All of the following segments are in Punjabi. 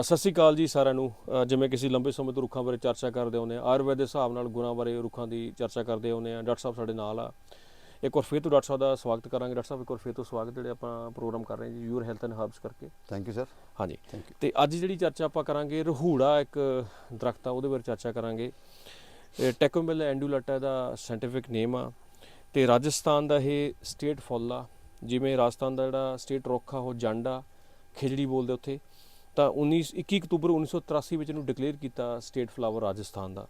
ਸਤਿ ਸ਼੍ਰੀ ਅਕਾਲ ਜੀ ਸਾਰਿਆਂ ਨੂੰ। ਜਿਵੇਂ ਕਿ ਅਸੀਂ ਲੰਬੇ ਸਮੇਂ ਤੋਂ ਰੁੱਖਾਂ ਬਾਰੇ ਚਰਚਾ ਕਰਦੇ ਆਉਂਦੇ ਆ ਆਯੁਰਵੈਦ ਦੇ ਹਿਸਾਬ ਨਾਲ ਗੁਣਾਂ ਬਾਰੇ ਰੁੱਖਾਂ ਦੀ ਚਰਚਾ ਕਰਦੇ ਆਉਂਦੇ ਆ ਡਾਕਟਰ ਸਾਹਿਬ ਸਾਡੇ ਨਾਲ ਆ। ਇੱਕ ਵਾਰ ਫਿਰ ਤੋਂ ਡਾਕਟਰ ਸਾਹਿਬ ਦਾ ਸਵਾਗਤ ਕਰਾਂਗੇ। ਡਾਕਟਰ ਸਾਹਿਬ ਇੱਕ ਵਾਰ ਫਿਰ ਤੋਂ ਸਵਾਗਤ ਜਿਹੜੇ ਆਪਾਂ ਪ੍ਰੋਗਰਾਮ ਕਰ ਰਹੇ ਹਾਂ ਜੀ ਯੂਰ ਹੈਲਥ ਐਂਡ ਹਰਬਸ ਕਰਕੇ। ਥੈਂਕ ਯੂ ਸਰ ਹਾਂਜੀ। ਥੈਂਕ ਯੂ ਤੇ ਅੱਜ ਜਿਹੜੀ ਚਰਚਾ ਆਪਾਂ ਕਰਾਂਗੇ ਰਹੂੜਾ ਇੱਕ ਦਰਖਤ ਆ ਉਹਦੇ ਬਾਰੇ ਚਰਚਾ ਕਰਾਂਗੇ। ਟੈਕੋਮਿਲ ਐਂਡੂਲਟਾ ਦਾ ਸਾਇੰਟੀਫਿਕ ਨੇਮ ਆ। ਤੇ ਰਾਜਸਥਾਨ ਦਾ ਇਹ ਸਟੇਟ ਫੁੱਲ ਆ। ਜਿਵੇਂ ਰਾਜਸਥਾਨ ਦਾ ਜਿਹੜਾ ਸਟੇਟ ਰੁੱਖ ਆ ਉਹ ਜੰਡ ਖਿਜੜੀ ਬੋਲਦੇ ਉੱਥੇ। ਤਾਂ 19 21 ਅਕਤੂਬਰ 1983 ਵਿੱਚ ਇਹਨੂੰ ਡਿਕਲੇਅਰ ਕੀਤਾ ਸਟੇਟ ਫਲਾਵਰ ਰਾਜਸਥਾਨ ਦਾ।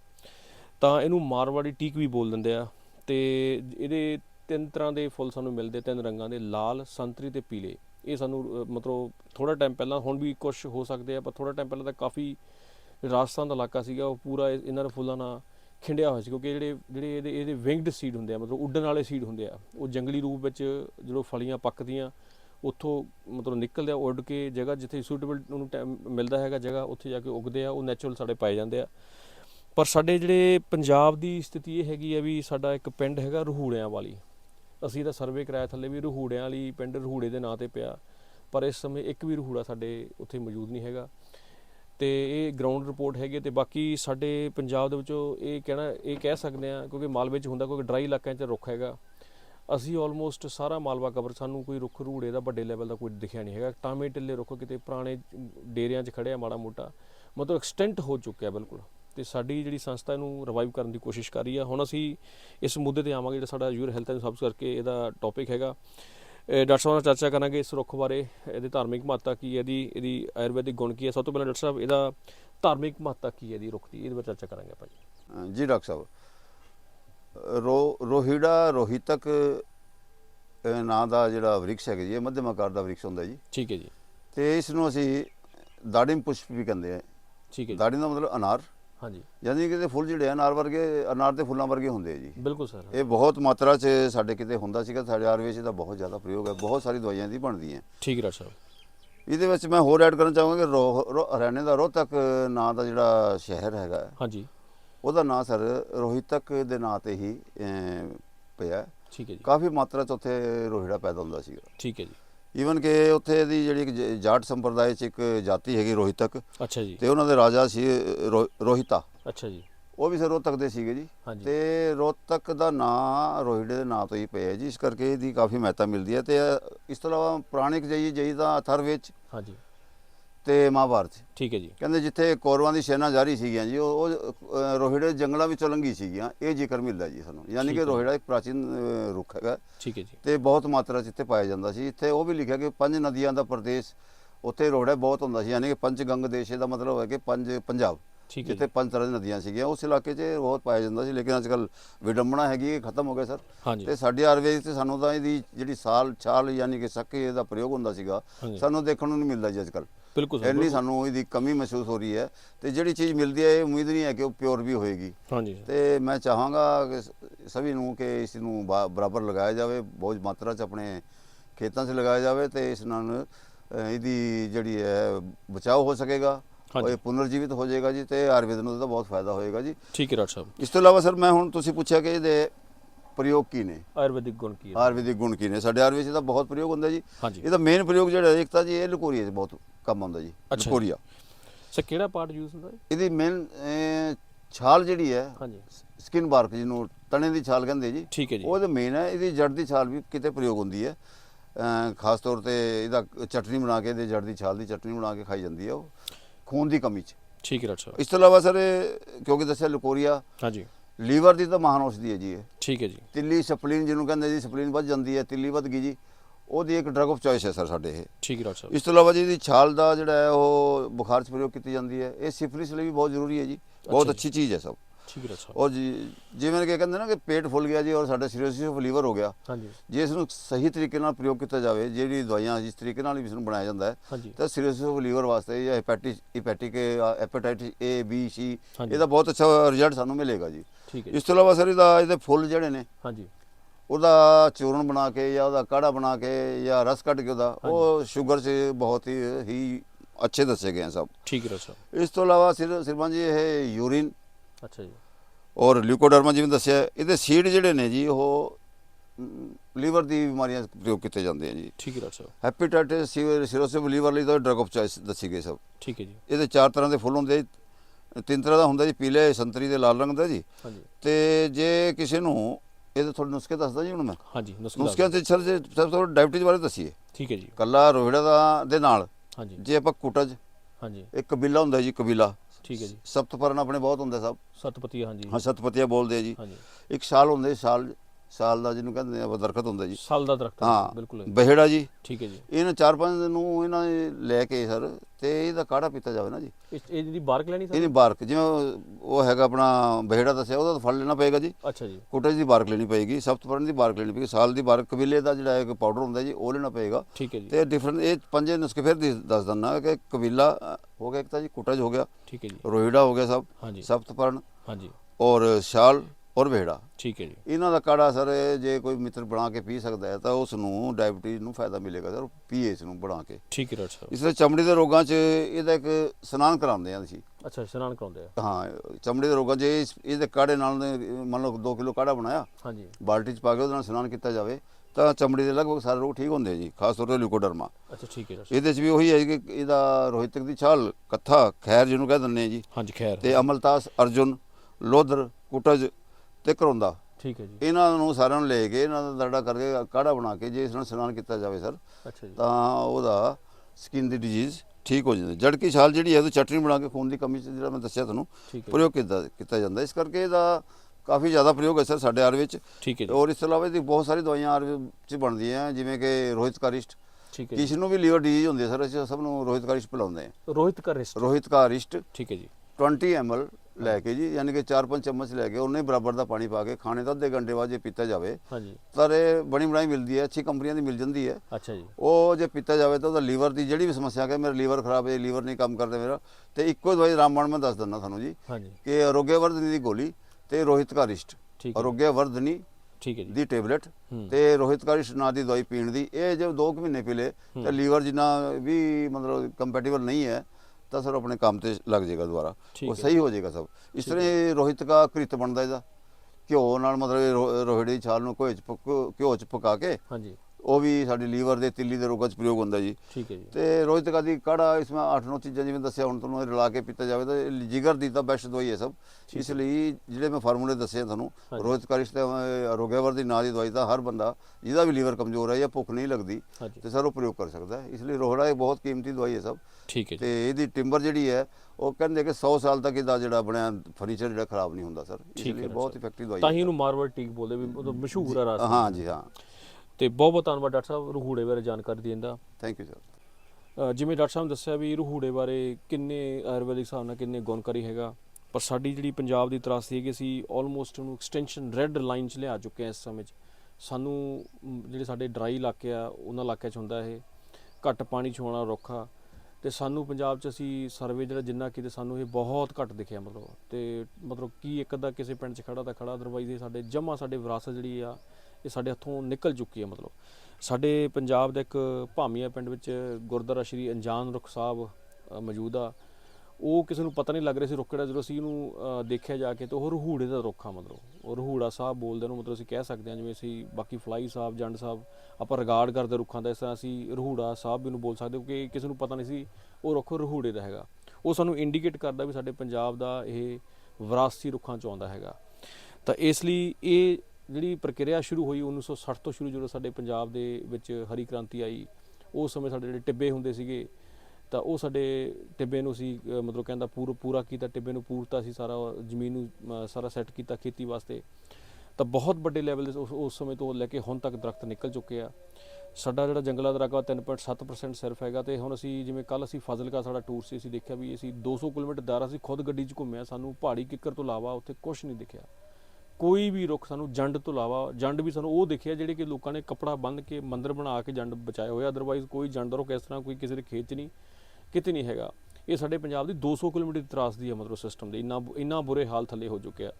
ਤਾਂ ਇਹਨੂੰ ਮਾਰਵਾੜੀ ਟੀਕ ਵੀ ਬੋਲ ਦਿੰਦੇ ਆ ਤੇ ਇਹਦੇ ਤਿੰਨ ਤਰ੍ਹਾਂ ਦੇ ਫੁੱਲ ਸਾਨੂੰ ਮਿਲਦੇ ਤਿੰਨ ਰੰਗਾਂ ਦੇ, ਲਾਲ, ਸੰਤਰੀ ਤੇ ਪੀਲੇ। ਇਹ ਸਾਨੂੰ ਮਤਲਬ ਥੋੜਾ ਟਾਈਮ ਪਹਿਲਾਂ ਹੁਣ ਵੀ ਕੁਝ ਹੋ ਸਕਦੇ ਆ, ਪਰ ਥੋੜਾ ਟਾਈਮ ਪਹਿਲਾਂ ਤਾਂ ਕਾਫੀ ਰਾਜਸਥਾਨ ਦਾ ਇਲਾਕਾ ਸੀਗਾ, ਉਹ ਪੂਰਾ ਇਹ- ਇਹਨਾਂ ਦੇ ਫੁੱਲਾਂ ਨਾਲ ਖਿੰਡਿਆ ਹੋਇਆ ਸੀ, ਕਿਉਂਕਿ ਜਿਹੜੇ ਜਿਹੜੇ ਇਹਦੇ ਇਹਦੇ ਵਿੰਗਡ ਸੀਡ ਹੁੰਦੇ ਆ, ਮਤਲਬ ਉੱਡਣ ਵਾਲੇ ਸੀਡ ਹੁੰਦੇ ਆ, ਉਹ ਜੰਗਲੀ ਰੂਪ ਵਿੱਚ ਜਦੋਂ ਫਲੀਆਂ ਪੱਕਦੀਆਂ ਉੱਥੋਂ ਮਤਲਬ ਨਿਕਲਦੇ ਆ, ਉੱਡ ਕੇ ਜਗ੍ਹਾ ਜਿੱਥੇ ਸੂਟੇਬਲ ਉਹਨੂੰ ਟਾਈਮ ਮਿਲਦਾ ਹੈਗਾ ਜਗ੍ਹਾ, ਉੱਥੇ ਜਾ ਕੇ ਉੱਗਦੇ ਆ, ਉਹ ਨੈਚੁਰਲ ਸਾਡੇ ਪਾਏ ਜਾਂਦੇ ਆ। ਪਰ ਸਾਡੇ ਜਿਹੜੇ ਪੰਜਾਬ ਦੀ ਸਥਿਤੀ ਇਹ ਹੈਗੀ ਆ ਵੀ ਸਾਡਾ ਇੱਕ ਪਿੰਡ ਹੈਗਾ ਰਹੂੜਿਆਂ ਵਾਲੀ। ਅਸੀਂ ਤਾਂ ਸਰਵੇ ਕਰਾਇਆ ਥੱਲੇ ਵੀ ਰਹੂੜਿਆਂ ਵਾਲੀ ਪਿੰਡ ਰਹੂੜੇ ਦੇ ਨਾਂ ਤੇ ਪਿਆ, ਪਰ ਇਸ ਸਮੇਂ ਇੱਕ ਵੀ ਰਹੂੜਾ ਸਾਡੇ ਉੱਥੇ ਮੌਜੂਦ ਨਹੀਂ ਹੈਗਾ। ਤੇ ਇਹ ਗਰਾਊਂਡ ਰਿਪੋਰਟ ਹੈਗੀ ਹੈ ਤੇ ਬਾਕੀ ਸਾਡੇ ਪੰਜਾਬ ਦੇ ਵਿੱਚੋਂ ਇਹ ਕਹਿਣਾ, ਇਹ ਕਹਿ ਸਕਦੇ ਆ, ਕਿਉਂਕਿ ਮਾਲਵੇ 'ਚ ਹੁੰਦਾ, ਕਿਉਂਕਿ ਡਰਾਈ ਇਲਾਕਿਆਂ 'ਚ ਰੁੱਖ ਹੈਗਾ। ਅਸੀਂ ਆਲਮੋਸਟ ਸਾਰਾ ਮਾਲਵਾ ਕਵਰ ਸਾਨੂੰ ਕੋਈ ਰੁੱਖ ਰੂੜੇ ਦਾ ਵੱਡੇ ਲੈਵਲ ਦਾ ਕੋਈ ਦਿਖਿਆ ਨਹੀਂ ਹੈਗਾ। ਟਾਮੇ ਟਿੱਲੇ ਰੁੱਖ ਕਿਤੇ ਪੁਰਾਣੇ ਡੇਰਿਆਂ 'ਚ ਖੜਿਆ ਮਾੜਾ ਮੋਟਾ, ਮਤਲਬ ਐਕਸਟੈਂਟ ਹੋ ਚੁੱਕਿਆ ਬਿਲਕੁਲ। ਤੇ ਸਾਡੀ ਜਿਹੜੀ ਸੰਸਥਾ ਇਹਨੂੰ ਰਿਵਾਈਵ ਕਰਨ ਦੀ ਕੋਸ਼ਿਸ਼ ਕਰ ਰਹੀ ਆ। ਹੁਣ ਅਸੀਂ ਇਸ ਮੁੱਦੇ ਤੇ ਆਵਾਂਗੇ ਜਿਹੜਾ ਸਾਡਾ ਯੂਰ ਹੈਲਥ ਐਂਡ ਸਬਸ ਕਰਕੇ ਇਹਦਾ ਟੌਪਿਕ ਹੈਗਾ। ਡਾਕਟਰ ਸਾਹਿਬ ਨਾਲ ਚਰਚਾ ਕਰਾਂਗੇ ਇਸ ਰੁੱਖ ਬਾਰੇ, ਇਹਦੀ ਧਾਰਮਿਕ ਮਹੱਤਤਾ ਕੀ ਹੈ, ਇਹਦੀ ਇਹਦੀ ਆਯੁਰਵੈਦਿਕ ਗੁਣ ਕੀ ਹੈ। ਸਭ ਤੋਂ ਪਹਿਲਾਂ ਡਾਕਟਰ ਸਾਹਿਬ, ਇਹਦਾ ਧਾਰਮਿਕ ਮਹੱਤਤਾ ਕੀ ਹੈ ਇਹਦੀ ਰੁੱਖ ਦੀ? ਇਹਦੇ ਬਾਰੇ ਚਰਚਾ ਕਰਾਂਗੇ ਆਪਾਂ ਜੀ। ਜੀ ਡਾਕਟਰ ਸਾਹਿਬ ਰੋਹੀੜਾ ਰੋਹਿਤਕ ਨਾਂ ਦਾ ਜਿਹੜਾ ਵ੍ਰਿਕਸ਼ ਹੈਗਾ ਜੀ ਇਹ ਮੱਧਮ ਆਕਾਰ ਦਾ ਵ੍ਰਿਕਸ਼ ਹੁੰਦਾ ਜੀ। ਠੀਕ ਹੈ ਜੀ। ਤੇ ਇਸ ਨੂੰ ਅਸੀਂ ਦਾੜਿਮ ਪੁਸ਼ਪ ਵੀ ਕਹਿੰਦੇ ਆ। ਠੀਕ ਹੈ ਦਾੜਿਮ ਦਾ ਮਤਲਬ ਅਨਾਰ। ਹਾਂਜੀ। ਯਾਨੀ ਕਿ ਇਹਦੇ ਫੁੱਲ ਜਿਹੜੇ ਆ ਅਨਾਰ ਵਰਗੇ ਅਨਾਰ ਦੇ ਫੁੱਲਾਂ ਵਰਗੇ ਹੁੰਦੇ ਆ ਜੀ। ਬਿਲਕੁਲ ਸਰ। ਇਹ ਬਹੁਤ ਮਾਤਰਾ 'ਚ ਸਾਡੇ ਕਿਤੇ ਹੁੰਦਾ ਸੀਗਾ ਸਾਡੇ ਆਯੁਰਵੇਦ 'ਚ ਇਹਦਾ ਬਹੁਤ ਜ਼ਿਆਦਾ ਪ੍ਰਯੋਗ ਹੈ ਬਹੁਤ ਸਾਰੀ ਦਵਾਈਆਂ ਦੀ ਬਣਦੀਆਂ। ਠੀਕ ਹੈ ਡਾਕਟਰ ਸਾਹਿਬ। ਇਹਦੇ ਵਿੱਚ ਮੈਂ ਹੋਰ ਐਡ ਕਰਨਾ ਚਾਹਾਂਗਾ ਕਿ ਰੋ- ਰੋ- ਹਰਿਆਣੇ ਦਾ ਰੋਹਤਕ ਨਾਂ ਦਾ ਜਿਹੜਾ ਸ਼ਹਿਰ ਹੈਗਾ। ਹਾਂਜੀ। ਉਹਦਾ ਨਾਂ ਸਰ ਰੋਹਿਤਕ ਦੇ ਨਾਂ ਤੇ ਹੀ ਅਮ, ਪਿਆ। ਠੀਕ ਹੈ ਜੀ। ਕਾਫੀ ਮਾਤਰਾ 'ਚ ਉੱਥੇ ਰੋਹਿੜਾ ਪੈਦਾ ਹੁੰਦਾ ਸੀਗਾ। ਠੀਕ ਹੈ ਜੀ। ਈਵਨ ਕਿ ਉੱਥੇ ਦੀ ਜਿਹੜੀ ਇੱਕ ਜ- ਜਾਟ ਸੰਪਰਦਾਇ 'ਚ ਇੱਕ ਜਾਤੀ ਹੈਗੀ ਰੋਹਿਤਕ। ਅੱਛਾ ਜੀ। ਤੇ ਉਹਨਾਂ ਦੇ ਰਾਜਾ ਸੀ ਰੋ- ਰੋਹਿਤਾ। ਅੱਛਾ ਜੀ। ਉਹ ਵੀ ਸਰ ਰੋਹਤਕ ਦੇ ਸੀਗੇ ਜੀ। ਹਾਂਜੀ। ਤੇ ਰੋਹਤਕ ਦਾ ਨਾਂ ਰੋਹਿੜੇ ਦੇ ਨਾਂ ਤੋਂ ਹੀ ਪਿਆ ਜੀ। ਇਸ ਕਰਕੇ ਇਹਦੀ ਕਾਫੀ ਮਹੱਤਤਾ ਮਿਲਦੀ ਹੈ। ਤੇ ਇਸ ਤੋਂ ਇਲਾਵਾ ਪੁਰਾਣਿਕ ਜਾਈ ਜਾਈ ਤਾਂ ਅਥਰ ਵਿੱਚ ਹਾਂਜੀ। ਤੇ ਮਹਾਭਾਰਤ ਠੀਕ ਹੈ ਜੀ। ਕਹਿੰਦੇ ਜਿੱਥੇ ਕੌਰਵਾਂ ਦੀ ਸੈਨਾ ਜਾਰੀ ਸੀਗੀਆਂ ਜੀ ਉਹ ਉਹ, ਰੋਹਿੜੇ ਜੰਗਲਾਂ ਵਿੱਚੋਂ ਲੰਘੀ ਸੀਗੀਆਂ। ਇਹ ਜ਼ਿਕਰ ਮਿਲਦਾ ਜੀ ਸਾਨੂੰ। ਯਾਨੀ ਕਿ। ਰੋਹਿੜਾ ਇੱਕ ਪ੍ਰਾਚੀਨ ਰੁੱਖ ਹੈਗਾ। ਠੀਕ ਹੈ ਜੀ। ਤੇ ਬਹੁਤ ਮਾਤਰਾ 'ਚ ਇੱਥੇ ਪਾਇਆ ਜਾਂਦਾ ਸੀ। ਇੱਥੇ ਉਹ ਵੀ ਲਿਖਿਆ ਕਿ ਪੰਜ ਨਦੀਆਂ ਦਾ ਪ੍ਰਦੇਸ਼ ਉੱਥੇ ਰੋੜਾ ਬਹੁਤ ਹੁੰਦਾ ਸੀ। ਯਾਨੀ ਕਿ ਪੰਜ ਗੰਗ ਦੇਸ਼ ਦਾ ਮਤਲਬ ਹੈ ਕਿ ਪੰਜ ਪੰਜਾਬ ਜਿੱਥੇ ਪੰਜ ਤਰ੍ਹਾਂ ਦੀਆਂ ਨਦੀਆਂ ਸੀਗੀਆਂ। ਉਸ ਇਲਾਕੇ 'ਚ ਬਹੁਤ ਪਾਇਆ ਜਾਂਦਾ ਸੀ। ਲੇਕਿਨ ਅੱਜਕੱਲ ਵਿਡੰਬਣਾ ਹੈਗੀ ਇਹ ਖਤਮ ਹੋ ਗਿਆ ਸਰ। ਤੇ ਸਾਡੇ ਆਯੁਰਵੇਦ ਤੇ ਸਾਨੂੰ ਤਾਂ ਇਹਦੀ ਜਿਹੜੀ ਸਾਲ ਛਾਲ ਯਾਨੀ ਕਿ ਸੱਕੇ ਦਾ ਪ੍ਰਯੋਗ ਹੁੰਦਾ ਸੀਗਾ ਸਾਨੂੰ ਦੇਖਣ ਨੂੰ ਨਹੀਂ ਮਿਲਦਾ ਜੀ ਅੱਜਕੱਲ ਬਿਲਕੁਲ ਸਰ ਇੰਨੀ। ਸਾਨੂੰ ਇਹਦੀ ਕਮੀ ਮਹਿਸੂਸ ਹੋ ਰਹੀ ਹੈ ਤੇ ਜਿਹੜੀ ਚੀਜ਼ ਮਿਲਦੀ ਹੈ ਇਹ ਉਮੀਦ ਨਹੀਂ ਹੈ ਕਿ ਉਹ ਪਿਓਰ ਵੀ ਹੋਏਗੀ। ਹਾਂਜੀ ਤੇ ਮੈਂ ਚਾਹਾਂਗਾ ਕਿ ਸਭੀ ਨੂੰ ਕਿ ਇਸ ਨੂੰ ਬਰਾਬਰ ਲਗਾਇਆ ਜਾਵੇ ਬਹੁਤ ਮਾਤਰਾ 'ਚ ਆਪਣੇ ਖੇਤਾਂ 'ਚ ਲਗਾਇਆ ਜਾਵੇ ਤੇ ਇਸ ਨਾਲ ਇਹਦੀ ਜਿਹੜੀ ਹੈ ਬਚਾਓ ਹੋ ਸਕੇਗਾ ਇਹ ਪੁਨਰ ਜੀਵਿਤ ਹੋ ਜਾਏਗਾ ਜੀ ਤੇ ਆਯੁਰਵੇਦ ਨੂੰ ਇਹਦਾ ਬਹੁਤ ਫਾਇਦਾ ਹੋਏਗਾ ਜੀ। ਠੀਕ ਹੈ ਡਾਕਟਰ ਸਾਹਿਬ। ਇਸ ਤੋਂ ਇਲਾਵਾ ਸਰ ਮੈਂ ਹੁਣ ਤੁਸੀਂ ਪੁੱਛਿਆ ਕਿ ਇਹਦੇ ਪ੍ਰਯੋਗ ਕੀ ਨੇ? ਆਯੁਰਵੈਦਿਕ ਗੁਣ ਕੀ ਹੈ ਆਯੁਰਵੈਦਿਕ ਗੁਣ ਕੀ ਨੇ? ਸਾਡੇ ਆਯੁਰਵੇਦ ਇਹਦਾ ਬਹੁਤ ਪ੍ਰਯੋਗ ਹੁੰਦਾ ਜੀ। ਹਾਂਜੀ। ਇਹਦਾ ਮੇਨ ਪ੍ਰਯੋਗ ਜਿਹੜਾ ਇੱਕ ਤਾਂ ਜੀ ਇਹ ਲਕੋਰੀਆ 'ਚ ਬਹੁਤ ਕੰਮ ਆਉਂਦਾ ਜੀ ਅੱਛਾ ਜੀ। ਲਕੋਰੀਆ। ਸਰ ਕਿਹੜਾ ਪਾਰਟ ਯੂਜ਼ ਹੁੰਦਾ ਹੈ ਇਹਦੀ ਮੇਨ ਛਾਲ ਜਿਹੜੀ ਹੈ ਹਾਂਜੀ। ਸਕਿਨ ਬਾਰਕ ਜਿਹਨੂੰ ਤਣੇ ਦੀ ਛਾਲ ਕਹਿੰਦੇ ਜੀ ਠੀਕ ਹੈ ਜੀ। ਉਹਦੇ ਮੇਨ ਹੈ ਇਹਦੀ ਜੜ ਦੀ ਛਾਲ ਵੀ ਕਿਤੇ ਪ੍ਰਯੋਗ ਹੁੰਦੀ ਹੈ। ਅਮ ਖਾਸ ਤੌਰ ਤੇ ਇਹਦਾ ਚਟਨੀ ਬਣਾ ਕੇ ਇਹਦੇ ਜੜ ਦੀ ਛਾਲ ਦੀ ਚਟਨੀ ਬਣਾ ਕੇ ਖਾਈ ਜਾਂਦੀ ਹੈ ਉਹ ਖੂਨ ਦੀ ਕਮੀ 'ਚ। ਠੀਕ ਹੈ ਡਾਕਟਰ ਸਾਹਿਬ। ਇਸ ਤੋਂ ਇਲਾਵਾ ਸਰ ਇਹ ਕਿਉਂਕਿ ਦੱਸਿਆ ਲਕੋਰੀਆ ਹਾਂਜੀ। ਲੀਵਰ ਦੀ ਤਾਂ ਮਹਾਨ ਔਸ਼ਧੀ ਹੈ ਜੀ ਇਹ। ਠੀਕ ਹੈ ਜੀ। ਤਿੱਲੀ ਸਪਲੀਨ ਜਿਹਨੂੰ ਕਹਿੰਦੇ ਜੀ ਸਪਲੀਨ ਵੱਧ ਜਾਂਦੀ ਹੈ ਤਿੱਲੀ ਵੱਧ ਗਈ ਜੀ। ਉਹਦੀ ਇੱਕ ਡਰਗ ਆਫ ਚੋਇਸ ਹੈ ਸਰ ਸਾਡੇ ਇਹ। ਠੀਕ ਹੈ ਡਾਕਟਰ ਸਾਹਿਬ। ਇਸ ਤੋਂ ਇਲਾਵਾ ਜੀ ਇਹਦੀ ਛਾਲ ਦਾ ਜਿਹੜਾ ਹੈ ਉਹ ਬੁਖਾਰ 'ਚ ਪ੍ਰਯੋਗ ਕੀਤੀ ਜਾਂਦੀ ਹੈ। ਇਹ ਸਿਫਿਲਿਸ ਲਈ ਵੀ ਬਹੁਤ ਜ਼ਰੂਰੀ ਹੈ ਜੀ। ਬਹੁਤ। ਅੱਛੀ ਚੀਜ਼ ਹੈ ਸਭ ਠੀਕ ਹੈ ਸਾਹਿਬ। ਔਰ ਜੀ ਜਿਵੇਂ ਕਿ ਕਹਿੰਦੇ ਨਾ ਕਿ ਪੇਟ ਫੁੱਲ ਗਿਆ ਜੀ ਔਰ ਸਾਡਾ ਸਿਰੋਸਿਸ ਆਫ ਲੀਵਰ ਹੋ ਗਿਆ। ਹਾਂਜੀ। ਜੇ ਇਸ ਨੂੰ ਸਹੀ ਤਰੀਕੇ ਨਾਲ ਪ੍ਰਯੋਗ ਕੀਤਾ ਜਾਵੇ ਜਿਹੜੀ ਦਵਾਈਆਂ ਜਿਸ ਤਰੀਕੇ ਨਾਲ ਇਸ ਨੂੰ ਬਣਾਇਆ ਜਾਂਦਾ ਹੈ ਤਾਂ ਸਿਰੋਸਿਸ ਆਫ ਲੀਵਰ ਵਾਸਤੇ ਜਾਂ ਹੈਪੇਟਿਸ ਹੈਪੇਟਿਕ ਹੈਪੇਟਾਈਟਿਸ ਏ ਬੀ ਸੀ। ਇਹਦਾ ਬਹੁਤ ਅੱਛਾ ਰਿਜ਼ਲਟ ਸਾਨੂੰ ਮਿਲੇਗਾ ਜੀ। ਠੀਕ ਹੈ ਇਸ ਤੋਂ ਇਲਾਵਾ ਸਰ ਇਹਦਾ ਇਹਦੇ ਫੁੱਲ ਜਿਹੜੇ ਨੇ ਹਾਂਜੀ। ਉਹਦਾ ਚੂਰਨ ਬਣਾ ਕੇ ਜਾਂ ਉਹਦਾ ਕਾੜਾ ਬਣਾ ਕੇ ਜਾਂ ਰਸ ਕੱਢ ਕੇ ਉਹਦਾ ਉਹ ਸ਼ੂਗਰ 'ਚ ਬਹੁਤ ਹੀ ਅੱਛੇ ਦੱਸੇ ਗਏ ਹਨ ਸਭ। ਠੀਕ ਹੈ ਸਾਹਿਬ। ਇਸ ਤੋਂ ਇਲਾਵਾ ਸਿਰ ਸਿਰਮਾਂ ਜੀ ਇਹ ਯੂਰਿਨ ਅੱਛਾ ਜੀ। ਔਰ ਲਿਊਕੋਡਰਮਾ ਜਿਵੇਂ ਦੱਸਿਆ ਇਹਦੇ ਸੀਡ ਜਿਹੜੇ ਨੇ ਜੀ ਉਹ ਲੀਵਰ ਦੀ ਬਿਮਾਰੀਆਂ 'ਚ ਪ੍ਰਯੋਗ ਕੀਤੇ ਜਾਂਦੇ ਆ ਜੀ। ਠੀਕ ਹੈ ਡਾਕਟਰ ਸਾਹਿਬ। ਹੈਪੇਟਾਈਟਿਸ ਸੀ ਸਿਰੋਸਿਸ ਲੀਵਰ ਲਈ ਤਾਂ ਡਰਗ ਆਫ ਚੋਇਸ ਦੱਸੀ ਗਈ ਸਭ। ਠੀਕ ਹੈ ਜੀ। ਇਹਦੇ ਚਾਰ ਤਰ੍ਹਾਂ ਦੇ ਫੁੱਲ ਹੁੰਦੇ ਜੀ। ਤਿੰਨ ਤਰ੍ਹਾਂ ਦਾ ਹੁੰਦਾ ਜੀ ਪੀਲੇ ਸੰਤਰੀ ਤੇ ਲਾਲ ਰੰਗ ਦਾ ਜੀ। ਹਾਂਜੀ। ਤੇ ਜੇ ਕਿਸੇ ਨੂੰ ਇਹਦੇ ਥੋੜੇ ਨੁਸਖੇ ਦੱਸਦਾ ਜੀ ਹੁਣ ਮੈਂ। ਹਾਂਜੀ ਨੁਸਖਾ ਨੁਸਖਿਆਂ ਤੇ ਸਰ ਜੇ ਸਭ ਤੋਂ ਡਾਇਬਟੀਜ਼ ਬਾਰੇ ਦੱਸੀਏ। ਠੀਕ ਹੈ ਜੀ। ਕੱਲਾ ਰੋਹਿੜਾ ਦਾ ਦੇ ਨਾਲ। ਹਾਂਜੀ। ਜੇ ਆਪਾਂ ਕੁਟਜ ਹਾਂਜੀ। ਇੱਕ ਕਬੀਲਾ ਹੁੰਦਾ ਜੀ ਕਬੀਲਾ। ਠੀਕ ਹੈ ਜੀ। ਸਪਤਪਰਨ ਆਪਣੇ ਬਹੁਤ ਹੁੰਦੇ ਸਭ। ਸਤਪਤੀ ਹਾਂਜੀ। ਹਾਂ ਸਤਪਤੀਆ ਬੋਲਦੇ ਆ ਜੀ। ਹਾਂਜੀ। ਇੱਕ ਸਾਲ ਹੁੰਦੇ ਸਾਲ ਸਾਲ ਦਾ ਜਿਹਨੂੰ ਕਹਿੰਦੇ ਆ ਦਰਖਤ ਹੁੰਦਾ ਜੀ। ਸਾਲ ਦਾ ਦਰਖਤ ਹੈ, ਬਿਲਕੁਲ। ਬਹਿੜਾ ਜੀ। ਠੀਕ ਹੈ ਜੀ। ਇਹਨਾਂ ਚਾਰ ਪੰਜ ਨੂੰ ਇਹਨਾਂ ਨੇ ਲੈ ਕੇ ਸਰ ਤੇ ਇਹਦਾ ਕਾੜਾ ਪੀਤਾ ਜਾਵੇ ਨਾ ਜੀ। ਇਹ ਜਿਹਦੀ ਬਾਰਕ ਲੈਣੀ ਸਰ? ਇਹਦੀ ਬਾਰਕ ਜਿਵੇਂ ਉਹ- ਹੈਗਾ ਆਪਣਾ ਬਹਿੜਾ ਦੱਸਿਆ ਉਹਦਾ ਤਾਂ ਫਲ ਲੈਣਾ ਪਏਗਾ ਜੀ। ਅੱਛਾ ਜੀ। ਕੁਟਜ ਦੀ ਬਾਰਕ ਲੈਣੀ ਪਏਗੀ ਸਪਤਪਰਨ ਦੀ ਬਾਰਕ ਲੈਣੀ ਪਏਗੀ। ਸਾਲ ਦੀ ਬਾਰਕ ਕਬੀਲੇ ਦਾ ਜਿਹੜਾ ਇੱਕ ਪਾਊਡਰ ਹੁੰਦਾ ਜੀ ਉਹ ਲੈਣਾ ਪਏਗਾ। ਠੀਕ ਹੈ ਜੀ। ਤੇ ਡਿਫਰੈਂਟ ਇਹ ਪੰਜੇ ਨੁਸਖੇ ਫਿਰ ਦੱਸ ਦਿੰਦਾ ਕਿ ਕਬੀਲਾ ਹੋ ਗਿਆ ਇੱਕ ਤਾਂ ਜੀ ਕੁਟਜ ਹੋ ਗਿਆ। ਠੀਕ ਹੈ ਜੀ। ਰੋਹਿੜਾ ਹੋ ਗਿਆ ਸਭ। ਹਾਂਜੀ। ਸਪਤਪਰਨ ਹਾਂਜੀ। ਔਰ ਸ਼ਾਲ ਔਰ ਬਹਿੜਾ ਠੀਕ ਹੈ ਜੀ। ਇਹਨਾਂ ਦਾ ਕਾੜਾ ਸਰ ਜੇ ਕੋਈ ਮਿੱਤਰ ਬਣਾ ਕੇ ਪੀ ਸਕਦਾ ਹੈ ਤਾਂ ਉਸ ਨੂੰ ਡਾਇਬਟੀਜ਼ ਨੂੰ ਫਾਇਦਾ ਮਿਲੇਗਾ ਸਰ ਪੀਏ ਇਸ ਨੂੰ ਬਣਾ ਕੇ। ਠੀਕ ਹੈ ਡਾਕਟਰ ਸਾਹਿਬ। ਇਸ ਤਰ੍ਹਾਂ ਚਮੜੀ ਦੇ ਰੋਗਾਂ 'ਚ ਇਹਦਾ ਇੱਕ ਇਸ਼ਨਾਨ ਕਰਾਉਂਦੇ ਆ ਅਸੀਂ। ਅੱਛਾ ਇਸ਼ਨਾਨ ਕਰਾਉਂਦੇ ਆ। ਹਾਂ ਚਮੜੀ ਦੇ ਰੋਗਾਂ 'ਚ ਇਸ- ਇਹਦੇ ਕਾੜੇ ਨਾਲ ਦੇ, ਮੰਨ ਲਓ 2 ਕਿਲੋ ਕਾੜਾ ਬਣਾਇਆ। ਹਾਂਜੀ। ਬਾਲਟੀ 'ਚ ਪਾ ਕੇ ਉਹਦੇ ਨਾਲ ਇਸ਼ਨਾਨ ਕੀਤਾ ਜਾਵੇ ਤਾਂ ਚਮੜੀ ਦੇ ਲਗਭਗ ਸਾਰੇ ਰੋਗ ਠੀਕ ਹੁੰਦੇ ਆ ਜੀ ਖਾਸ ਤੌਰ ਤੇ ਲਿਊਕੋਡਰਮਾ ਅੱਛਾ ਠੀਕ ਹੈ ਡਾਕਟਰ ਇਹਦੇ 'ਚ ਵੀ ਉਹੀ ਹੈ ਕਿ ਇਹਦਾ ਰੋਹਿਤਕ ਦੀ ਛਾਲ ਕੱਥਾ ਖੈਰ ਜਿਹਨੂੰ ਕਹਿ ਦਿੰਦੇ ਆ ਜੀ। ਸਾਹਿਬ। ਹਾਂਜੀ ਖੈਰ। ਤੇ ਅਮਲਤਾਸ ਅਰਜੁਨ ਲੋਧਰ ਕੁਟਜ ਤੇ ਕਰੋਂਦਾ ਠੀਕ ਹੈ ਜੀ। ਇਹਨਾਂ ਨੂੰ ਸਾਰਿਆਂ ਨੂੰ ਲੈ ਕੇ ਇਹਨਾਂ ਦਾ ਦਰੜਾ ਕਰਕੇ ਕਾੜਾ ਬਣਾ ਕੇ ਜੇ ਇਸ ਨਾਲ ਇਸ਼ਨਾਨ ਕੀਤਾ ਜਾਵੇ ਸਰ ਅੱਛਾ ਜੀ। ਤਾਂ ਉਹਦਾ ਸਕਿਨ ਦੀ ਡਿਜ਼ੀਜ਼ ਠੀਕ ਹੋ ਜਾਂਦੀ। ਜੜ ਕੀ ਛਾਲ ਜਿਹੜੀ ਹੈ ਉਹ ਚਟਨੀ ਬਣਾ ਕੇ ਖੂਨ ਦੀ ਕਮੀ 'ਚ ਜਿਹੜਾ ਮੈਂ ਦੱਸਿਆ ਤੁਹਾਨੂੰ ਪ੍ਰਯੋਗ ਕੀਤਾ ਕੀਤਾ ਜਾਂਦਾ। ਇਸ ਕਰਕੇ ਇਹਦਾ ਕਾਫੀ ਜ਼ਿਆਦਾ ਪ੍ਰਯੋਗ ਹੈ ਸਰ ਸਾਡੇ ਆਰ ਵਿੱਚ। ਠੀਕ ਹੈ ਜੀ। ਔਰ ਇਸ ਤੋਂ ਇਲਾਵਾ ਇਹਦੀ ਬਹੁਤ ਸਾਰੀ ਦਵਾਈਆਂ ਆਰ ਚ ਬਣਦੀਆਂ ਜਿਵੇਂ ਕਿ ਰੋਹਿਤ ਕਾਰਿਸ਼ਟ। ਠੀਕ ਹੈ ਜੀ। ਕਿਸੇ ਨੂੰ ਵੀ ਲੀਵਰ ਡਿਜ਼ੀਜ਼ ਹੁੰਦੀ ਹੈ ਸਰ ਅਸੀਂ ਸਭ ਨੂੰ ਰੋਹਿਤ ਕਾਰਿਸ਼ਟ ਪਿਲਾਉਂਦੇ ਹਾਂ। ਰੋਹਿਤ ਕਰ ਰਿਸਟ ਰੋਹਿਤ ਕਾਰਿਸ਼ਟ। ਠੀਕ ਹੈ ਜੀ। 20 ml ਲੈ ਕੇ ਜੀ ਯਾਨੀ ਕਿ 4-5 ਚਮਚ ਲੈ ਕੇ ਉਹਨੇ ਬਰਾਬਰ ਦਾ ਪਾਣੀ ਪਾ ਕੇ ਖਾਣੇ ਤੋਂ ਅੱਧੇ ਘੰਟੇ ਬਾਅਦ ਜੇ ਪੀਤਾ ਜਾਵੇ ਹਾਂਜੀ। ਤਾਂ ਇਹ ਬਣੀ ਬਣਾਈ ਮਿਲਦੀ ਹੈ ਅੱਛੀ ਕੰਪਨੀਆਂ ਦੀ ਮਿਲ ਜਾਂਦੀ ਹੈ। ਅੱਛਾ ਜੀ। ਉਹ ਜੇ ਪੀਤਾ ਜਾਵੇ ਤਾਂ ਉਹਦਾ ਲੀਵਰ ਦੀ ਜਿਹੜੀ ਵੀ ਸਮੱਸਿਆ ਹੈ ਮੇਰਾ ਲੀਵਰ ਖਰਾਬ ਹੈ ਲੀਵਰ ਨਹੀਂ ਕੰਮ ਕਰਦਾ ਮੇਰਾ ਤੇ ਇੱਕੋ ਦਵਾਈ ਰਾਮਬਾਣ ਮੈਂ ਦੱਸ ਦਿੰਦਾ ਤੁਹਾਨੂੰ ਜੀ ਹਾਂਜੀ। ਕਿ ਆਰੋਗਿਆਵਰਧਨੀ ਦੀ ਗੋਲੀ ਤੇ ਰੋਹਿਤ ਕਾਰਿਸ਼ਟ ਠੀਕ ਹੈ। ਆਰੋਗਿਆਵਰਧਨੀ ਠੀਕ ਹੈ ਜੀ। ਦੀ ਟੇਬਲੇਟ। ਤੇ ਰੋਹਿਤ ਕਾਰਿਸ਼ਟ ਨਾਂ ਦੀ ਦਵਾਈ ਪੀਣ ਦੀ ਇਹ ਜੇ 2 ਮਹੀਨੇ ਪੀ ਲੇ ਤੇ ਲੀਵਰ ਜਿੰਨਾ ਵੀ ਮਤਲਬ ਕੰਪੈਟੀਬਲ ਨਹੀਂ ਹੈ ਤਾਂ ਸਰ ਆਪਣੇ ਕੰਮ ਤੇ ਲੱਗ ਜਾਏਗਾ ਦੁਬਾਰਾ। ਉਹ। ਸਹੀ ਹੋ ਜਾਏਗਾ ਸਭ। ਇਸ ਤਰ੍ਹਾਂ ਰੋਹਿਤ ਕਾ ਕ੍ਰਿਤ ਬਣਦਾ ਇਹਦਾ। ਘਿਓ ਨਾਲ ਮਤਲਬ ਰੋਹਿੜੇ ਦੀ ਛਾਲ ਨੂੰ ਘਿਓ ਚ ਪਕਾ ਕੇ ਹਾਂਜੀ। ਉਹ ਵੀ ਸਾਡੀ ਲੀਵਰ ਦੇ ਤਿੱਲੀ ਦੇ ਰੋਗਾਂ 'ਚ ਪ੍ਰਯੋਗ ਹੁੰਦਾ ਜੀ। ਠੀਕ ਹੈ ਜੀ। ਤੇ ਰੋਹਿਤ ਕਾ ਦੀ ਕਾੜਾ ਇਸ ਵਿੱਚ 8-9 ਚੀਜ਼ਾਂ ਜਿਵੇਂ ਦੱਸਿਆ ਹੁਣ ਤੁਹਾਨੂੰ ਇਹ ਰਲਾ ਕੇ ਪੀਤਾ ਜਾਵੇ ਤਾਂ ਇਹ ਜਿਗਰ ਦੀ ਤਾਂ ਬੈਸਟ ਦਵਾਈ ਹੈ ਸਭ। ਇਸ ਲਈ ਜਿਹੜੇ ਮੈਂ ਫਾਰਮੂਲੇ ਦੱਸੇ ਤੁਹਾਨੂੰ। ਰੋਹਿਤ ਕਾਰਿਸ਼ ਤੇ ਰੋਗਿਆਵਰ ਦੀ ਨਾਂ ਦੀ ਦਵਾਈ ਦਾ ਹਰ ਬੰਦਾ ਜਿਹਦਾ ਵੀ ਲੀਵਰ ਕਮਜ਼ੋਰ ਹੈ ਜਾਂ ਭੁੱਖ ਨਹੀਂ ਲੱਗਦੀ ਤੇ ਸਰ ਉਹ ਪ੍ਰਯੋਗ ਕਰ ਸਕਦਾ ਹੈ। ਇਸ ਲਈ ਰੋਹੜਾ ਇੱਕ ਬਹੁਤ ਕੀਮਤੀ ਦਵਾਈ ਹੈ ਸਭ। ਠੀਕ ਹੈ ਤੇ ਇਹਦੀ ਟਿੰਬਰ ਜਿਹੜੀ ਹੈ ਉਹ ਕਹਿੰਦੇ ਕਿ 100 ਸਾਲ ਤੱਕ ਇਹਦਾ ਜਿਹੜਾ ਬਣਿਆ ਫਰਨੀਚਰ ਜਿਹੜਾ ਖਰਾਬ ਨਹੀਂ ਹੁੰਦਾ ਸਰ। ਇਸ ਹੈ ਲਈ ਬਹੁਤ। ਇਫੈਕਟਿਵ ਦਵਾਈ ਤਾਂ ਹੈ। ਹੀ ਇਹਨੂੰ ਮਾਰਵਰ ਟੀਕ ਬੋਲਦੇ ਵੀ ਮਸ਼ਹੂਰ ਹੈ ਰਾਸਤਾ ਹਾਂ ਜੀ ਹਾਂ। ਤੇ ਬਹੁਤ ਬਹੁਤ ਧੰਨਵਾਦ ਡਾਕਟਰ ਸਾਹਿਬ ਰਹੂੜੇ ਬਾਰੇ ਜਾਣਕਾਰੀ ਦੇਣ ਦਾ। ਥੈਂਕ ਯੂ ਸਰ ਜਿਵੇਂ ਡਾਕਟਰ ਸਾਹਿਬ ਦੱਸਿਆ ਵੀ ਰਹੂੜੇ ਬਾਰੇ ਕਿੰਨੇ ਆਯੁਰਵੈਦਿਕ ਹਿਸਾਬ ਨਾਲ ਕਿੰਨੇ ਗੁਣਕਾਰੀ ਹੈਗਾ ਪਰ ਸਾਡੀ ਜਿਹੜੀ ਪੰਜਾਬ ਦੀ ਤਰਾਸਦੀ ਹੈ ਕਿ ਅਸੀਂ ਆਲਮੋਸਟ ਉਹਨੂੰ ਐਕਸਟੈਂਸ਼ਨ ਰੈੱਡ ਲਾਈਨ 'ਚ ਲਿਆ ਚੁੱਕੇ ਹਾਂ ਇਸ ਸਮੇਂ 'ਚ। ਸਾਨੂੰ ਜਿਹੜੇ ਸਾਡੇ ਡਰਾਈ ਇਲਾਕੇ ਆ ਉਹਨਾਂ ਇਲਾਕਿਆਂ 'ਚ ਹੁੰਦਾ ਇਹ। ਘੱਟ ਪਾਣੀ ਹੋਣਾ ਰੁੱਖਾ। ਤੇ ਸਾਨੂੰ ਪੰਜਾਬ 'ਚ ਅਸੀਂ ਸਰਵੇ ਜਿਹੜਾ ਜਿੰਨਾ ਕਿਤੇ ਸਾਨੂੰ ਇਹ ਬਹੁਤ ਘੱਟ ਦਿਖਿਆ ਮਤਲਬ। ਤੇ ਮਤਲਬ ਕੀ ਇੱਕ ਅੱਧਾ ਕਿਸੇ ਪਿੰਡ 'ਚ ਖੜਾ ਤਾਂ ਖੜਾ ਅਦਰਵਾਈਜ਼ ਇਹ ਸਾਡੇ ਜਮਾ ਸਾਡੇ ਵਿਰਾਸਤ ਜਿਹੜੀ ਆ ਇਹ ਸਾਡੇ ਹੱਥੋਂ ਨਿਕਲ ਚੁੱਕੀ ਹੈ ਮਤਲਬ। ਸਾਡੇ ਪੰਜਾਬ ਦਾ ਇੱਕ ਭਾਮੀਆ ਪਿੰਡ ਵਿੱਚ ਗੁਰਦੁਆਰਾ ਸ਼੍ਰੀ ਅਨਜਾਨ ਰੁਖ ਸਾਹਿਬ ਮੌਜੂਦ ਆ। ਉਹ ਕਿਸੇ ਨੂੰ ਪਤਾ ਨਹੀਂ ਲੱਗ ਰਿਹਾ ਸੀ ਰੁੱਖ ਕਿਹੜਾ, ਜਦੋਂ ਅਸੀਂ ਇਹਨੂੰ ਦੇਖਿਆ ਜਾ ਕੇ ਤਾਂ ਉਹ ਰਹੂੜੇ ਦਾ ਰੁੱਖ ਆ ਮਤਲਬ। ਉਹ ਰਹੂੜਾ ਸਾਹਿਬ ਬੋਲਦੇ ਨੂੰ ਮਤਲਬ ਅਸੀਂ ਕਹਿ ਸਕਦੇ ਹਾਂ, ਜਿਵੇਂ ਅਸੀਂ ਬਾਕੀ ਫਲਾਈ ਸਾਹਿਬ, ਜੰਡ ਸਾਹਿਬ, ਆਪਾਂ ਰਿਗਾਰਡ ਕਰਦੇ ਰੁੱਖਾਂ ਦਾ, ਇਸ ਤਰ੍ਹਾਂ ਅਸੀਂ ਰਹੂੜਾ ਸਾਹਿਬ ਵੀ ਨੂੰ ਬੋਲ ਸਕਦੇ ਕਿਉਂਕਿ ਕਿਸੇ ਨੂੰ ਪਤਾ ਨਹੀਂ ਸੀ ਉਹ ਰੁੱਖ ਰਹੂੜੇ ਦਾ ਹੈਗਾ। ਉਹ ਸਾਨੂੰ ਇੰਡੀਕੇਟ ਕਰਦਾ ਵੀ ਸਾਡੇ ਪੰਜਾਬ ਦਾ ਇਹ ਵਿਰਾਸਤੀ ਰੁੱਖਾਂ ਚ ਆਉਂਦਾ ਹੈਗਾ। ਤਾਂ ਇਸ ਲਈ ਇਹ ਜਿਹੜੀ ਪ੍ਰਕਿਰਿਆ ਸ਼ੁਰੂ ਹੋਈ 1960 ਤੋਂ ਸ਼ੁਰੂ ਜਦੋਂ ਸਾਡੇ ਪੰਜਾਬ ਦੇ ਵਿੱਚ ਹਰੀ ਕ੍ਰਾਂਤੀ ਆਈ ਉਸ ਸਮੇਂ ਸਾਡੇ ਜਿਹੜੇ ਟਿੱਬੇ ਹੁੰਦੇ ਸੀਗੇ, ਤਾਂ ਉਹ ਸਾਡੇ ਟਿੱਬੇ ਨੂੰ ਸੀ ਮਤਲਬ ਕਹਿੰਦਾ ਪੂਰਾ ਪੂਰਾ ਕੀਤਾ, ਟਿੱਬੇ ਨੂੰ ਪੂਰਤਾ ਸੀ ਸਾਰਾ, ਜ਼ਮੀਨ ਨੂੰ ਸਾਰਾ ਸੈੱਟ ਕੀਤਾ ਖੇਤੀ ਵਾਸਤੇ। ਤਾਂ ਬਹੁਤ ਵੱਡੇ ਲੈਵਲ ਦੇ ਉਸ- ਸਮੇਂ ਤੋਂ ਲੈ ਕੇ ਹੁਣ ਤੱਕ ਦਰਖਤ ਨਿਕਲ ਚੁੱਕੇ ਆ। ਸਾਡਾ ਜਿਹੜਾ ਜੰਗਲਾਂ ਦਾ ਰਕਬਾ 3.7% ਸਿਰਫ ਹੈਗਾ ਤੇ ਹੁਣ ਅਸੀਂ ਜਿਵੇਂ ਕੱਲ ਅਸੀਂ ਫਾਜ਼ਿਲਕਾ ਸਾਡਾ ਟੂਰ ਸੀ, ਅਸੀਂ ਦੇਖਿਆ ਵੀ ਅਸੀਂ 200 ਕਿਲੋਮੀਟਰ ਦਾਇਰਾ ਅਸੀਂ ਖੁਦ ਗੱਡੀ 'ਚ ਘੁੰਮਿਆ ਸਾਨੂੰ ਪਹਾੜੀ ਕਿੱਕਰ ਤੋਂ ਇਲਾਵਾ ਉੱਥੇ ਕੁਝ ਨਹੀਂ ਦਿਖਿਆ। ਕੋਈ ਵੀ ਰੁੱਖ ਸਾਨੂੰ ਜੰਡ ਤੋਂ ਇਲਾਵਾ ਜੰਡ ਵੀ ਸਾਨੂੰ ਉਹ ਦੇਖਿਆ ਜਿਹੜੇ ਕਿ ਲੋਕਾਂ ਨੇ ਕਪੜਾ ਬੰਨ੍ਹ ਕੇ ਮੰਦਰ ਬਣਾ ਕੇ ਜੰਡ ਬਚਾਏ ਹੋਏ ਅਦਰਵਾਈਜ਼ ਕੋਈ ਜੰਡ ਦਾ ਰੁੱਖ ਇਸ ਤਰ੍ਹਾਂ ਕੋਈ ਕਿਸੇ ਦੇ ਖੇਤ 'ਚ ਨਹੀਂ, ਕਿਤੇ ਨਹੀਂ ਹੈਗਾ। ਇਹ ਸਾਡੇ ਪੰਜਾਬ ਦੀ 200 ਕਿਲੋਮੀਟਰ ਦੀ ਤਰਾਸ ਦੀ ਹੈ ਮਤਲਬ ਸਿਸਟਮ ਦੇ। ਇੰਨਾ ਇੰਨਾ ਬੁਰੇ ਹਾਲ ਥੱਲੇ ਹੋ ਚੁੱਕਿਆ।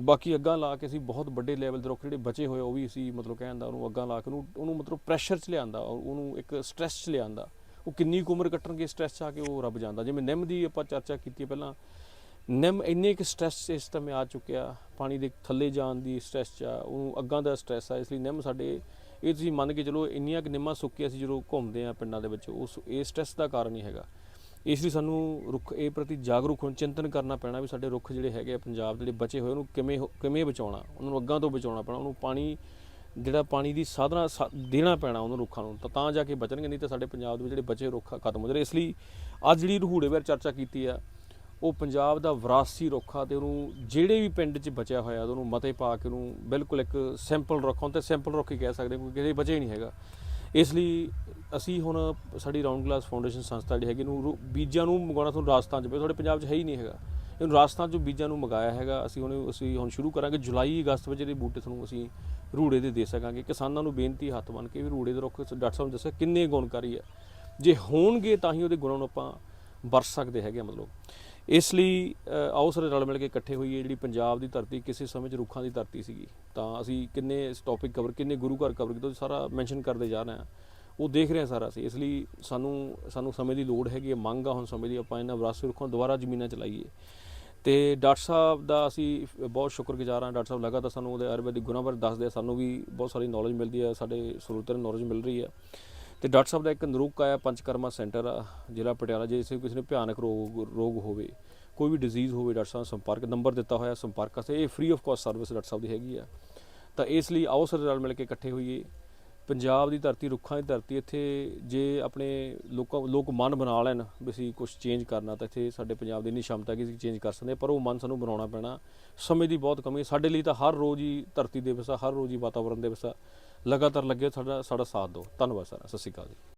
ਬਾਕੀ ਅੱਗਾਂ ਲਾ ਕੇ ਅਸੀਂ ਬਹੁਤ ਵੱਡੇ ਲੈਵਲ ਦੇ ਰੁੱਖ ਜਿਹੜੇ ਬਚੇ ਹੋਏ ਉਹ ਵੀ ਅਸੀਂ ਮਤਲਬ ਕਹਿੰਦਾ ਉਹਨੂੰ ਅੱਗਾਂ ਲਾ ਕੇ ਉਹਨੂੰ ਉਹਨੂੰ ਮਤਲਬ ਪ੍ਰੈਸ਼ਰ 'ਚ ਲਿਆਂਦਾ ਉਹਨੂੰ ਇੱਕ ਸਟ੍ਰੈਸ 'ਚ ਲਿਆਂਦਾ। ਉਹ ਕਿੰਨੀ ਕੁ ਉਮਰ ਕੱਟਣਗੇ ਸਟ੍ਰੈਸ 'ਚ ਆ ਕੇ ਉਹ ਰੱਬ ਜਾਂਦਾ ਜਿਵੇਂ ਨਿੰਮ ਦੀ ਆਪਾਂ ਚਰਚਾ ਕੀਤੀ ਹੈ ਪਹਿਲਾਂ ਨਿੰਮ ਇੰਨੇ ਕਿ ਸਟ੍ਰੈਸ ਇਸ ਸਮੇਂ ਆ ਚੁੱਕਿਆ ਪਾਣੀ ਦੇ ਥੱਲੇ ਜਾਣ ਦੀ ਸਟ੍ਰੈਸ ਆ ਉਹਨੂੰ ਅੱਗਾਂ ਦਾ ਸਟ੍ਰੈਸ ਆ ਇਸ ਲਈ ਨਿੰਮ ਸਾਡੇ ਇਹ ਤੁਸੀਂ ਮੰਨ ਕੇ ਚਲੋ ਇੰਨੀਆਂ ਕਿ ਨਿੰਮਾਂ ਸੁੱਕੀਆਂ ਅਸੀਂ ਜਦੋਂ ਘੁੰਮਦੇ ਆ ਪਿੰਡਾਂ ਦੇ ਵਿੱਚ ਉਸ ਇਹ ਸਟ੍ਰੈਸ ਦਾ ਕਾਰਨ ਹੀ ਹੈਗਾ। ਇਸ ਲਈ ਸਾਨੂੰ ਰੁੱਖ ਇਹ ਪ੍ਰਤੀ ਜਾਗਰੂਕ ਹੋਣ ਚਿੰਤਨ ਕਰਨਾ ਪੈਣਾ ਵੀ ਸਾਡੇ ਰੁੱਖ ਜਿਹੜੇ ਹੈਗੇ ਆ ਪੰਜਾਬ ਦੇ ਜਿਹੜੇ ਬਚੇ ਹੋਏ ਉਹਨੂੰ ਕਿਵੇਂ ਹੋ- ਕਿਵੇਂ ਬਚਾਉਣਾ ਉਹਨਾਂ ਨੂੰ ਅੱਗਾਂ ਤੋਂ ਬਚਾਉਣਾ ਪੈਣਾ ਉਹਨੂੰ ਪਾਣੀ ਜਿਹੜਾ ਪਾਣੀ ਦੀ ਸਾਧਨਾ ਸਾ- ਦੇਣਾ ਪੈਣਾ ਉਹਨਾਂ ਰੁੱਖਾਂ ਨੂੰ ਤਾਂ ਤਾਂ ਜਾ ਕੇ ਬਚਣਗੇ ਨਹੀਂ ਤਾਂ ਸਾਡੇ ਪੰਜਾਬ ਦੇ ਵਿੱਚ ਜਿਹੜੇ ਬਚੇ ਰੁੱਖ ਆ, ਖਤਮ ਹੋ ਜਾਣਗੇ। ਇਸ ਲਈ ਅੱਜ ਜਿਹੜੀ ਰਹੂੜੇ ਬਾਰੇ ਚਰਚਾ ਕੀਤੀ ਆ ਉਹ ਪੰਜਾਬ ਦਾ ਵਿਰਾਸੀ ਰੁੱਖ ਆ ਤੇ ਉਹਨੂੰ ਜਿਹੜੇ ਵੀ ਪਿੰਡ 'ਚ ਬਚਿਆ ਹੋਇਆ ਉਹਨੂੰ ਮਤੇ ਪਾ ਕੇ ਉਹਨੂੰ ਬਿਲਕੁਲ ਇੱਕ ਸਿੰਪਲ ਰੁੱਖ ਹੁਣ ਤੇ ਸਿੰਪਲ ਰੁੱਖ ਹੀ ਕਹਿ ਸਕਦੇ ਹਾਂ, ਕਿਉਂਕਿ ਕਿਸੇ ਬਚੇ ਹੀ ਨਹੀਂ ਹੈਗਾ। ਇਸ ਲਈ ਅਸੀਂ ਹੁਣ ਸਾਡੀ ਰਾਉਂਡ ਗਲਾਸ ਫਾਊਂਡੇਸ਼ਨ ਸੰਸਥਾ ਜਿਹੜੀ ਹੈਗੀ ਨੂੰ ਬੀਜਾਂ ਨੂੰ ਮੰਗਾਉਣਾ ਤੁਹਾਨੂੰ ਰਾਜਸਥਾਨ 'ਚ ਪਏ ਤੁਹਾਡੇ ਪੰਜਾਬ 'ਚ ਹੈ ਹੀ ਨਹੀਂ ਹੈਗਾ। ਇਹਨੂੰ ਰਾਜਸਥਾਨ 'ਚੋਂ ਬੀਜਾਂ ਨੂੰ ਮੰਗਾਇਆ ਹੈਗਾ ਅਸੀਂ ਹੁਣ ਅਸੀਂ ਹੁਣ ਸ਼ੁਰੂ ਕਰਾਂਗੇ ਜੁਲਾਈ ਅਗਸਤ ਵਿੱਚ ਜਿਹੜੇ ਬੂਟੇ ਤੁਹਾਨੂੰ ਅਸੀਂ ਰੂੜੇ ਦੇ ਦੇ ਸਕਾਂਗੇ। ਕਿਸਾਨਾਂ ਨੂੰ ਬੇਨਤੀ ਹੱਥ ਬੰਨ ਕੇ ਵੀ ਰੂੜੇ ਦੇ ਰੁੱਖ ਡਾਕਟਰ ਸਾਹਿਬ ਨੇ ਦੱਸਿਆ ਕਿੰਨੇ ਗੁਣਕਾਰੀ ਹੈ ਜੇ ਹੋਣਗੇ ਤਾਂ ਹੀ ਉਹਦੇ ਗੁਣਾਂ ਨੂੰ ਆਪਾਂ ਵਰਤ ਸਕਦੇ ਹੈਗੇ ਆ ਮਤਲਬ। ਇਸ ਲਈ ਆਓ ਸਾਰੇ ਰਲ ਮਿਲ ਕੇ ਇਕੱਠੇ ਹੋਈਏ, ਜਿਹੜੀ ਪੰਜਾਬ ਦੀ ਧਰਤੀ ਕਿਸੇ ਸਮੇਂ 'ਚ ਰੁੱਖਾਂ ਦੀ ਧਰਤੀ ਸੀਗੀ। ਤਾਂ ਅਸੀਂ ਕਿੰਨੇ ਇਸ ਟੌਪਿਕ ਕਵਰ ਕਿੰਨੇ ਗੁਰੂ ਘਰ ਕਵਰ ਕੀਤਾ ਸਾਰਾ ਮੈਂਸ਼ਨ ਕਰਦੇ ਜਾ ਰਹੇ ਹਾਂ। ਉਹ ਦੇਖ ਰਹੇ ਹਾਂ ਸਾਰਾ ਅਸੀਂ। ਇਸ ਲਈ ਸਾਨੂੰ ਸਾਨੂੰ ਸਮੇਂ ਦੀ ਲੋੜ ਹੈਗੀ ਹੈ, ਮੰਗ ਆ ਹੁਣ ਸਮੇਂ ਦੀ, ਆਪਾਂ ਇਹਨਾਂ ਵਿਰਾਸਤ ਰੁੱਖਾਂ ਨੂੰ ਦੁਬਾਰਾ ਜ਼ਮੀਨਾਂ 'ਚ ਲਾਈਏ। ਤੇ ਡਾਕਟਰ ਸਾਹਿਬ ਦਾ ਅਸੀਂ ਬਹੁਤ ਸ਼ੁਕਰਗੁਜ਼ਾਰ ਹਾਂ, ਡਾਕਟਰ ਸਾਹਿਬ ਲਗਾਤਾਰ ਸਾਨੂੰ ਉਹਦੇ ਆਯੁਰਵੈਦਿਕ ਗੁਣਾਂ ਬਾਰੇ ਦੱਸਦੇ ਆ, ਸਾਨੂੰ ਵੀ ਬਹੁਤ ਸਾਰੀ ਨੌਲੇਜ ਮਿਲਦੀ ਹੈ, ਸਾਡੇ ਸਰੋਤਿਆਂ ਨੂੰ ਨੌਲੇਜ ਮਿਲ ਰਹੀ ਹੈ। ਤੇ ਡਾਕਟਰ ਸਾਹਿਬ ਦਾ ਇੱਕ ਨਰੂਕ ਆਇਆ ਪੰਚਕਰਮਾ ਸੈਂਟਰ ਆ ਜ਼ਿਲ੍ਹਾ ਪਟਿਆਲਾ ਜੇ ਕਿਸੇ ਨੂੰ ਭਿਆਨਕ ਰੋਗ ਰੋਗ ਹੋਵੇ, ਕੋਈ ਵੀ ਡਿਜ਼ੀਜ਼ ਹੋਵੇ, ਡਾਕਟਰ ਸਾਹਿਬ ਨਾਲ ਸੰਪਰਕ, ਨੰਬਰ ਦਿੱਤਾ ਹੋਇਆ ਸੰਪਰਕ ਵਾਸਤੇ, ਇਹ free of cost service doctor ਸਾਹਿਬ ਦੀ ਹੈਗੀ ਆ। ਤਾਂ ਇਸ ਲਈ ਆਓ ਸਾਰੇ ਰਲ ਮਿਲ ਕੇ ਇਕੱਠੇ ਹੋਈਏ। ਪੰਜਾਬ ਦੀ ਧਰਤੀ, ਰੁੱਖਾਂ ਦੀ ਧਰਤੀ, ਇੱਥੇ ਜੇ ਆਪਣੇ ਲੋਕਾਂ, ਲੋਕ ਮਨ ਬਣਾ ਲੈਣ ਵੀ ਅਸੀਂ ਕੁਝ ਚੇਂਜ ਕਰਨਾ, ਤਾਂ ਇੱਥੇ ਸਾਡੇ ਪੰਜਾਬ ਦੀ ਇੰਨੀ ਸ਼ਮਤਾ ਕਿ ਅਸੀਂ ਚੇਂਜ ਕਰ ਸਕਦੇ ਪਰ ਉਹ ਮਨ ਸਾਨੂੰ ਬਣਾਉਣਾ ਪੈਣਾ। ਸਮੇਂ ਦੀ ਬਹੁਤ ਕਮੀ ਹੈ। ਸਾਡੇ ਲਈ ਤਾਂ ਹਰ ਰੋਜ਼ ਹੀ ਧਰਤੀ ਦਿਵਸ ਆ ਹਰ ਰੋਜ਼ ਹੀ ਵਾਤਾਵਰਣ ਦਿਵਸ ਆ ਲਗਾਤਾਰ ਲੱਗੇ ਸਾਡਾ ਸਾਡਾ ਸਾਥ ਦਿਓ। ਧੰਨਵਾਦ ਸਰ ਸਤਿ ਸ਼੍ਰੀ ਅਕਾਲ ਜੀ।